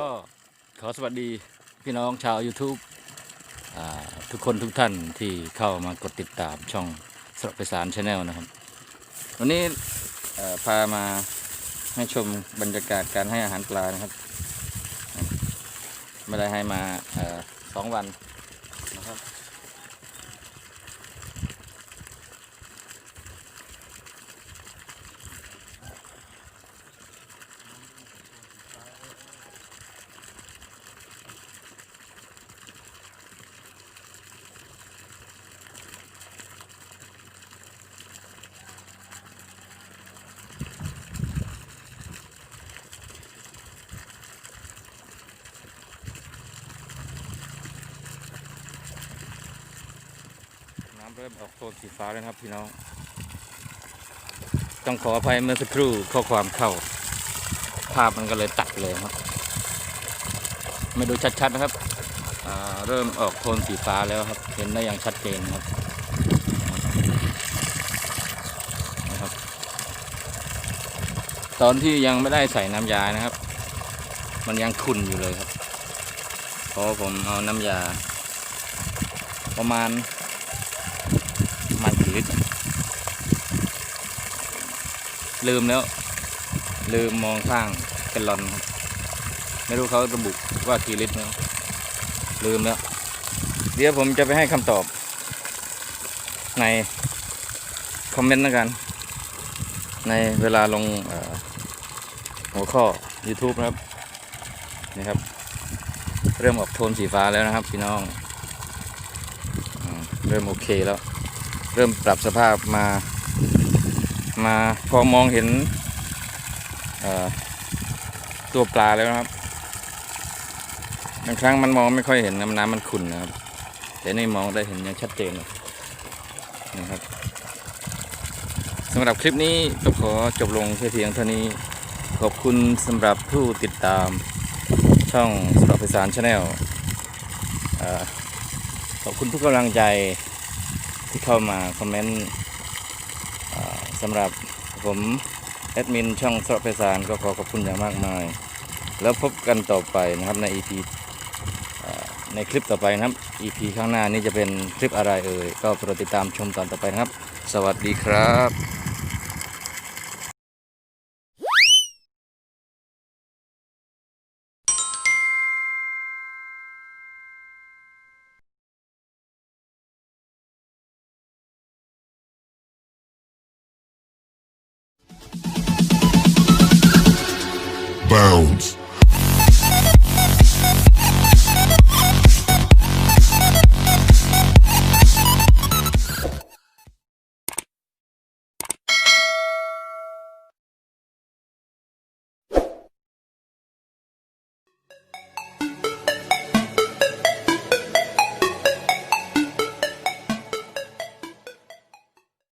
ก็ขอสวัสดีพี่น้องชาว YouTube ทุกคนทุกท่านที่เข้ามากดติดตามช่องสระไปสารชาแนลนะครับ วันนี้พามาให้ชมบรรยากาศการให้อาหารปลานะครับ ไม่ได้ให้มาสองวันนะครับำเริ่มออกโทนสีฟ้าแล้วครับพี่น้อง ต้องขออภัยเมื่อสักครู่ข้อความเข้า ภาพมันก็เลยตัดเลยครับ ไม่ดูชัดๆนะครับ เริ่มออกโทนสีฟ้าแล้วครับ เห็นได้อย่างชัดเจนครับนะครับ ตอนที่ยังไม่ได้ใส่น้ำยานะครับ มันยังขุ่นอยู่เลยครับ เพราะผมเอาน้ำยาประมาณิต ลืมแล้ว ลืมมองข้างแกลลอน ไม่รู้เขาระบุว่ากี่ลิตรแล้วลืมแล้ว เดี๋ยวผมจะไปให้คำตอบ ในคอมเมนต์แล้วกัน ในเวลาลงหัวข้อ YouTube นะครับนี่ครับ เริ่มออกโทนสีฟ้าแล้วนะครับพี่น้อง เริ่มโอเคแล้ว ริ่มปรับสภาพมา มาพอมองเห็นตัวปลาแล้วนะครับบางครั้งมันมองไม่ค่อยเห็นน้ำน้ำมันขุ่นนะครับ แต่นี่มองได้เห็นอย่างชัดเจนนะครับสำหรับคลิปนี้ก็ขอจบลงแค่เพียงเท่านี้ ขอบคุณสำหรับผู้ติดตามช่องสำหรับพิสารชาแนลขอบคุณทุกกำลังใจ ที่เข้ามาคอมเมนต์สำหรับผมแอดมินช่องสระเพสารก็ขอขอบคุณอย่างมากมาย แล้วพบกันต่อไปนะครับใน EP อ่าในคลิปต่อไปนะครับ EP ข้างหน้านี้จะเป็นคลิปอะไรเอ่ยก็โปรดติดตามชมตอนต่อไปนะครับ สวัสดีครับ bounds.